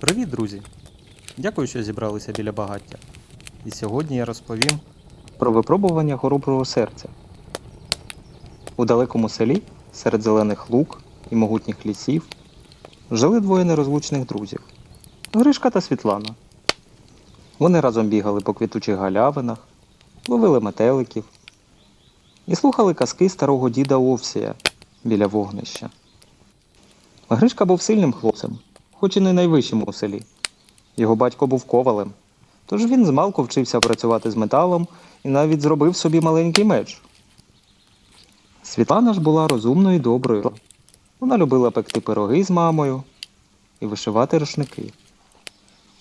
Привіт, друзі! Дякую, що зібралися біля багаття. І сьогодні я розповім про випробування хороброго серця. У далекому селі, серед зелених лук і могутніх лісів, жили двоє нерозлучних друзів Гришка та Світлана. Вони разом бігали по квітучих галявинах, ловили метеликів і слухали казки старого діда Овсія біля вогнища. Гришка був сильним хлопцем, хоч і не найвищим у селі. Його батько був ковалем, тож він змалку вчився працювати з металом і навіть зробив собі маленький меч. Світлана ж була розумною і доброю. Вона любила пекти пироги з мамою і вишивати рушники.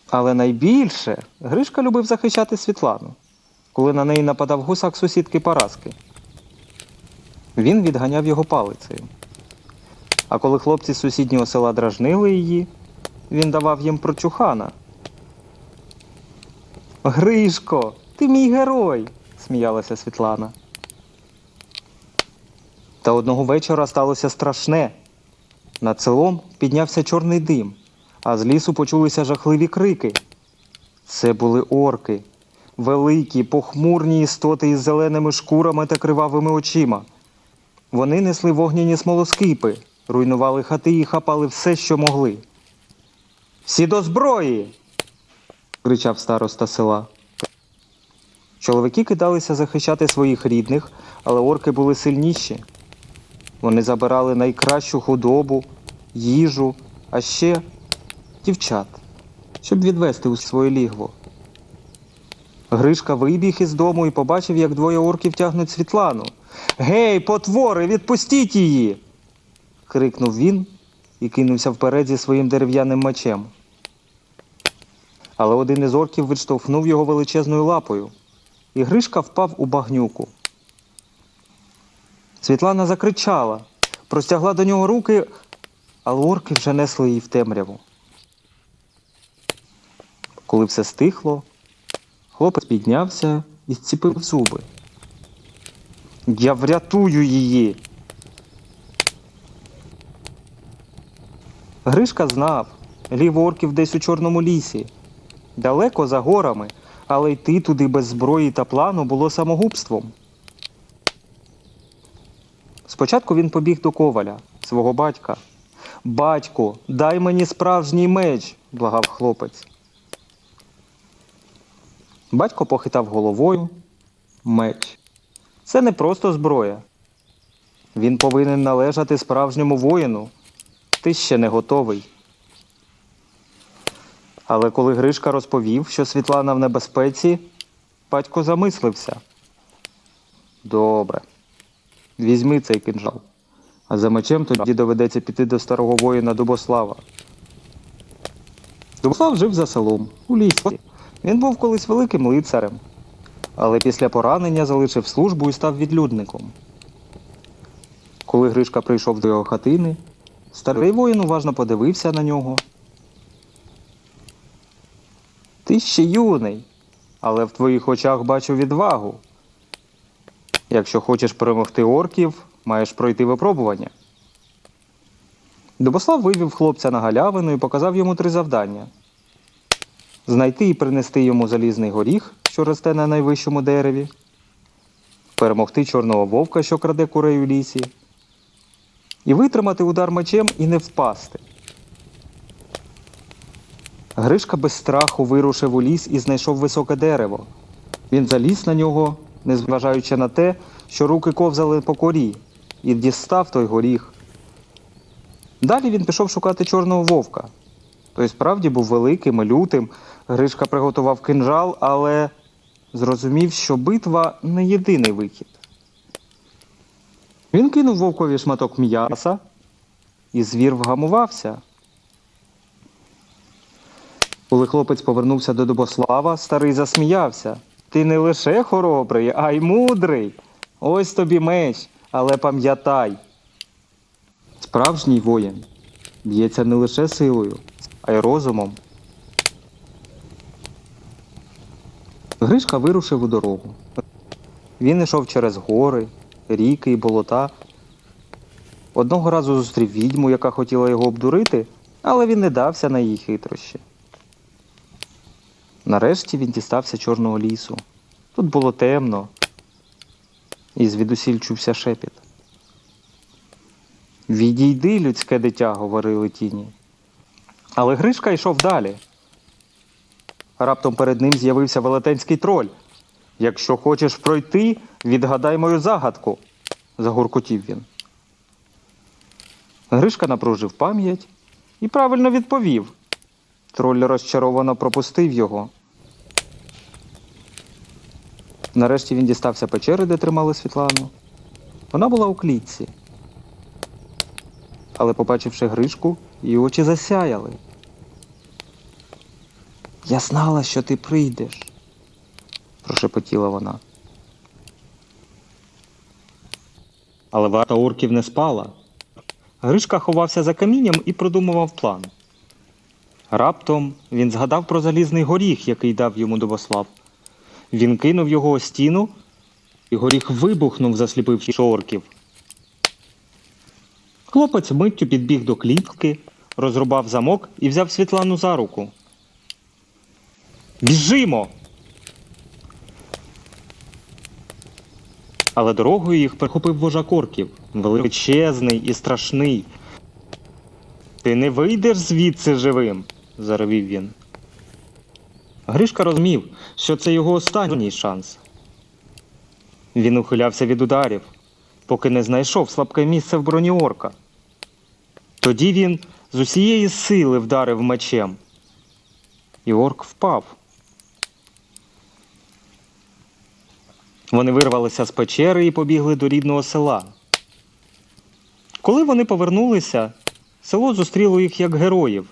Але найбільше Гришка любив захищати Світлану, коли на неї нападав гусак сусідки Параски. Він відганяв його палицею. А коли хлопці з сусіднього села дражнили її, він давав їм прочухана. Гришко, ти мій герой, сміялася Світлана. Та одного вечора сталося страшне. Над селом піднявся чорний дим, а з лісу почулися жахливі крики. Це були орки, великі, похмурні істоти із зеленими шкурами та кривавими очима. Вони несли вогняні смолоскипи, руйнували хати і хапали все, що могли. Всі до зброї. кричав староста села. Чоловіки кидалися захищати своїх рідних, але орки були сильніші. Вони забирали найкращу худобу, їжу, а ще дівчат, щоб відвести у своє лігво. Гришка вибіг із дому і побачив, як двоє орків тягнуть Світлану. Гей, потвори, відпустіть її. крикнув він і кинувся вперед зі своїм дерев'яним мечем. Але один із орків відштовхнув його величезною лапою, і Гришка впав у багнюку. Світлана закричала, простягла до нього руки, але орки вже несли її в темряву. Коли все стихло, хлопець піднявся і зціпив зуби. Я врятую її. Гришка знав, лів орків десь у Чорному лісі, далеко за горами, але йти туди без зброї та плану було самогубством. Спочатку він побіг до коваля, свого батька. Батьку, дай мені справжній меч, благав хлопець. Батько похитав головою. Меч. Це не просто зброя. Він повинен належати справжньому воїну. Ти ще не готовий. Але коли Гришка розповів, що Світлана в небезпеці, батько замислився. Добре. Візьми цей кинжал. А за мечем тоді доведеться піти до старого воїна Дубослава. Дубослав жив за селом, у лісі. Він був колись великим лицарем, але після поранення залишив службу і став відлюдником. Коли Гришка прийшов до його хатини, старий воїн уважно подивився на нього. Ти ще юний, але в твоїх очах бачу відвагу. Якщо хочеш перемогти орків, маєш пройти випробування. Дубослав вивів хлопця на галявину і показав йому три завдання: знайти і принести йому залізний горіх, що росте на найвищому дереві, перемогти чорного вовка, що краде курей у лісі, і витримати удар мечем і не впасти. Гришка без страху вирушив у ліс і знайшов високе дерево. Він заліз на нього, незважаючи на те, що руки ковзали по корі, і дістав той горіх. Далі він пішов шукати чорного вовка. Той справді був великим і лютим. Гришка приготував кинжал, але зрозумів, що битва не єдиний вихід. Він кинув вовкові шматок м'яса, і звір вгамувався. Коли хлопець повернувся до Дубослава, старий засміявся. Ти не лише хоробрий, а й мудрий. Ось тобі меч, але пам'ятай. Справжній воїн б'ється не лише силою, а й розумом. Гришка вирушив у дорогу. Він йшов через гори, ріки і болота. Одного разу зустрів відьму, яка хотіла його обдурити, але він не дався на її хитрощі. Нарешті він дістався чорного лісу. Тут було темно, і звідусіль чувся шепіт. Відійди, людське дитя, говорили тіні. Але Гришка йшов далі. Раптом перед ним з'явився велетенський троль. Якщо хочеш пройти, відгадай мою загадку, загуркотів він. Гришка напружив пам'ять і правильно відповів. Троль розчаровано пропустив його. Нарешті він дістався печери, де тримали Світлану. Вона була у клітці. Але, побачивши Гришку, її очі засяяли. Я знала, що ти прийдеш, прошепотіла вона. Але варта орків не спала. Гришка ховався за камінням і продумував план. Раптом він згадав про залізний горіх, який дав йому Добослав. Він кинув його о стіну, і горіх вибухнув, засліпивши орків. Хлопець миттю підбіг до клітки, розрубав замок і взяв Світлану за руку. Біжимо! Але дорогою їх перехопив вожак орків, величезний і страшний. Ти не вийдеш звідси живим, заревів він. Гришка розумів, що це його останній шанс. Він ухилявся від ударів, поки не знайшов слабке місце в броні орка. Тоді він з усієї сили вдарив мечем, і орк впав. Вони вирвалися з печери і побігли до рідного села. Коли вони повернулися, село зустріло їх як героїв.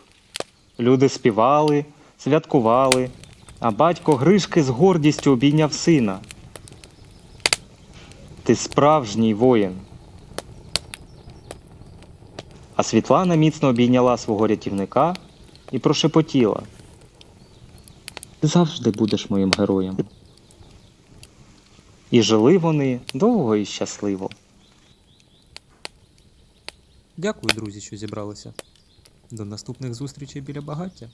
Люди співали, святкували, а батько Гришки з гордістю обійняв сина. Ти справжній воїн. А Світлана міцно обійняла свого рятівника і прошепотіла. Ти завжди будеш моїм героєм. І жили вони довго і щасливо. Дякую, друзі, що зібралися. До наступних зустрічей біля багаття.